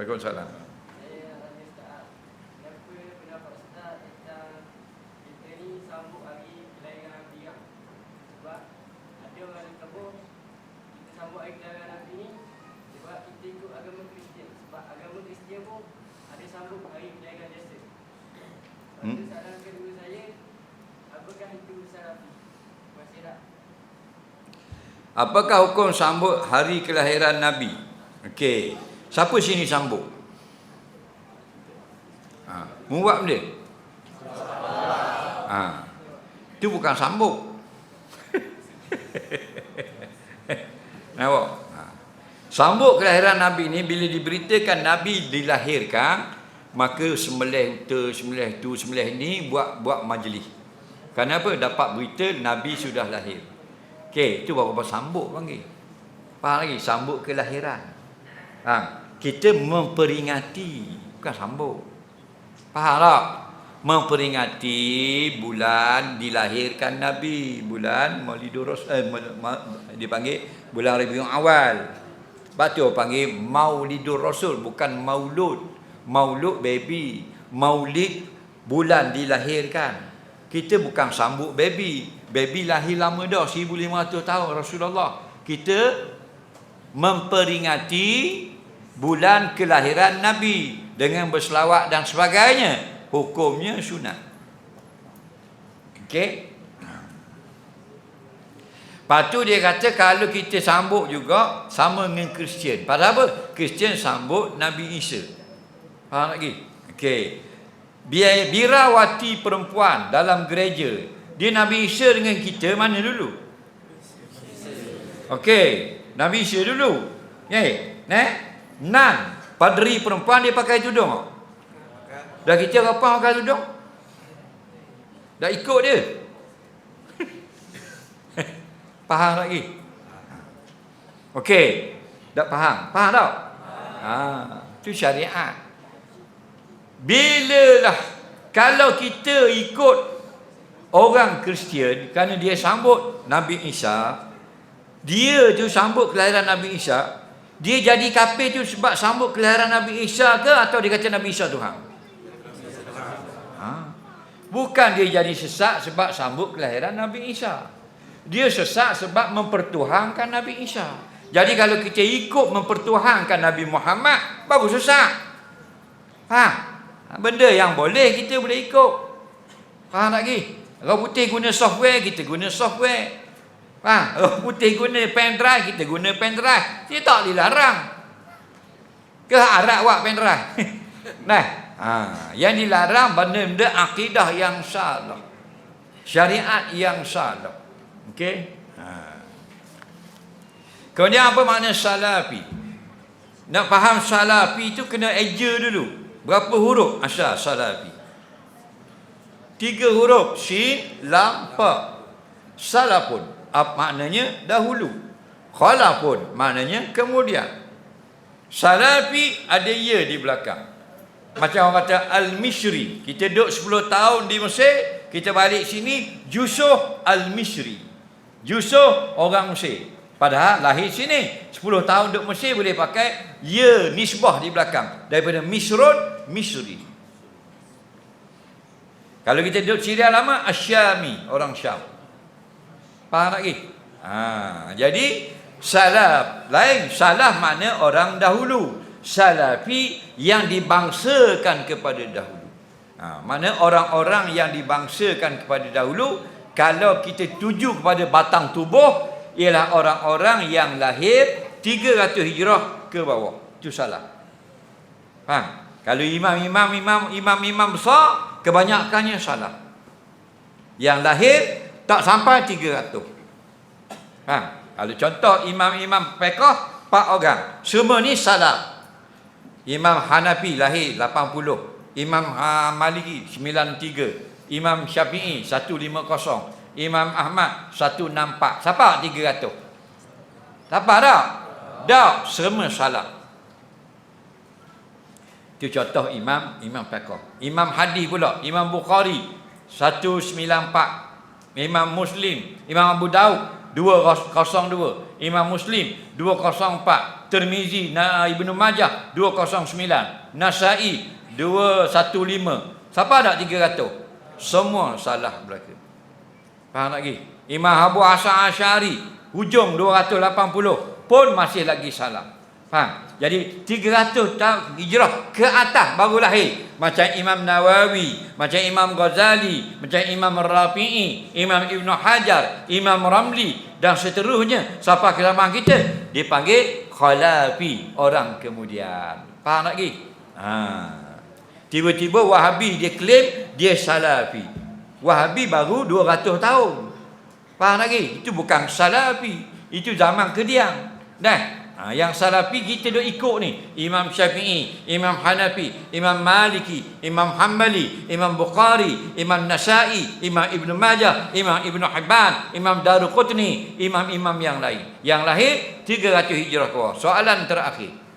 Waalaikumsalam. Saya nak tanya Ustaz, kenapa pendapat Ustaz tentang kita ni sambut hari kelahiran Nabi? Sebab ada orang yang kebun, kita sambut hari kelahiran Nabi ni sebab kita ikut agama Kristian. Sebab agama Kristian pun ada sambut hari kelahiran Yesus. Lepas Hmm. tu soalan kedua saya, apakah itu Salafi? Masih tak? Apakah hukum sambut hari kelahiran Nabi? Okey. Siapa sini sambut? Ha, mu buat benda? Ha. Itu bukan sambut. Nampak? Ha. Sambut kelahiran Nabi ni bila diberitakan Nabi dilahirkan, maka sembelih unta, sembelih tu, sembelih ni buat buat majlis. Kenapa? Dapat berita Nabi sudah lahir. Okey, itu apa-apa sambut panggil. Faham lagi? Sambut kelahiran. Ha, kita memperingati, bukan sambut. Faham tak? Memperingati bulan dilahirkan Nabi, bulan Maulidur eh, ma- ma- dipanggil bulan Rabiul Awal. Sebab tu orang panggil Maulidur Rasul bukan Maulud. Maulud baby, Maulid bulan dilahirkan. Kita bukan sambut baby. Baby lahir lama dah 1500 tahun Rasulullah. Kita memperingati bulan kelahiran Nabi dengan berselawat dan sebagainya. Hukumnya sunat. Okey? Lepas tu dia kata kalau kita sambut juga sama dengan Kristian. Pasal apa? Kristian sambut Nabi Isa. Faham lagi? Okey. Biar birawati perempuan dalam gereja. Dia Nabi Isa dengan kita mana dulu? Okey. Nabi Isa dulu. Okey. Ne? Nan. Padri perempuan dia pakai tudung? Dah kita apa pakai tudung? Dah ikut dia. Faham lagi? Okey. Tak faham? Faham tak? Ha, itu syariat. Bilalah kalau kita ikut orang Kristian kerana dia sambut Nabi Isa, dia tu sambut kelahiran Nabi Isa, dia jadi kafir tu sebab sambut kelahiran Nabi Isa ke atau dia kata Nabi Isa Tuhan? Ha? Bukan dia jadi sesak sebab sambut kelahiran Nabi Isa. Dia sesak sebab mempertuhankan Nabi Isa. Jadi kalau kita ikut mempertuhankan Nabi Muhammad, baru. Faham? Ha, Benda yang boleh kita boleh ikut. Faham tak lagi? Orang putih guna software, kita guna software. Faham? Orang putih guna pen drive, kita guna pen drive. Dia tak dilarang. Ke Arab buat pen drive? nah, ha, yang dilarang benda-benda akidah yang salah. Syariat yang salah. Okey? Ha. Kemudian apa makna salafi? Nak faham salafi itu kena eja dulu. Berapa huruf asal salafi? Tiga huruf sin, lam, fa. Salafun apa maknanya dahulu. Khalafun maknanya kemudian. Salafi ada ya di belakang. Macam orang kata Al-Mishri. Kita duduk 10 tahun di Mesir, kita balik sini Yusuf Al-Mishri. Yusuf orang Mesir. Padahal lahir sini 10 tahun duduk Mesir boleh pakai ya nisbah di belakang daripada Misrun Misri. Kalau kita duduk Syria lama Asyami orang Syam. Faham lagi? Ha, jadi salaf lain salah makna orang dahulu. Salafi yang dibangsakan kepada dahulu. Ha, mana orang-orang yang dibangsakan kepada dahulu kalau kita tuju kepada batang tubuh ialah orang-orang yang lahir 300 hijrah ke bawah. Itu salah. Faham? Kalau imam-imam imam imam-imam besar kebanyakannya salah. Yang lahir tak sampai 300. Faham? Kalau contoh imam-imam fiqh 4 orang. Semua ni salah. Imam Hanafi lahir 80. Imam uh, Maliki 93. Imam Syafi'i 150. Imam Ahmad 164. Siapa 300? Siapa tak? Tak, semua salah. Itu contoh imam, imam fiqh. Imam hadis pula, Imam Bukhari 194. Imam Muslim, Imam Abu Daud 202 Imam Muslim 204 Tirmizi Na Ibnu Majah 209 Nasai 215 Siapa ada 300 Semua salah belaka Faham lagi? Imam Abu Asyari hujung 280 pun masih lagi salah Faham? Jadi 300 tahun hijrah ke atas baru lahir. Macam Imam Nawawi, macam Imam Ghazali, macam Imam Rafi'i, Imam Ibn Hajar, Imam Ramli dan seterusnya. Siapa ke zaman kita? Dipanggil khalafi, orang kemudian. Faham lagi? Ha. Tiba-tiba Wahabi dia klaim dia salafi. Wahabi baru 200 tahun. Faham lagi? Itu bukan salafi. Itu zaman kediang. Dah. Ha, yang salafi kita duk ikut ni Imam Syafi'i, Imam Hanafi, Imam Maliki, Imam Hanbali, Imam Bukhari, Imam Nasai, Imam Ibn Majah, Imam Ibn Hibban, Imam Daruqutni, imam-imam yang lain. Yang lahir 300 Hijrah ke. Soalan terakhir.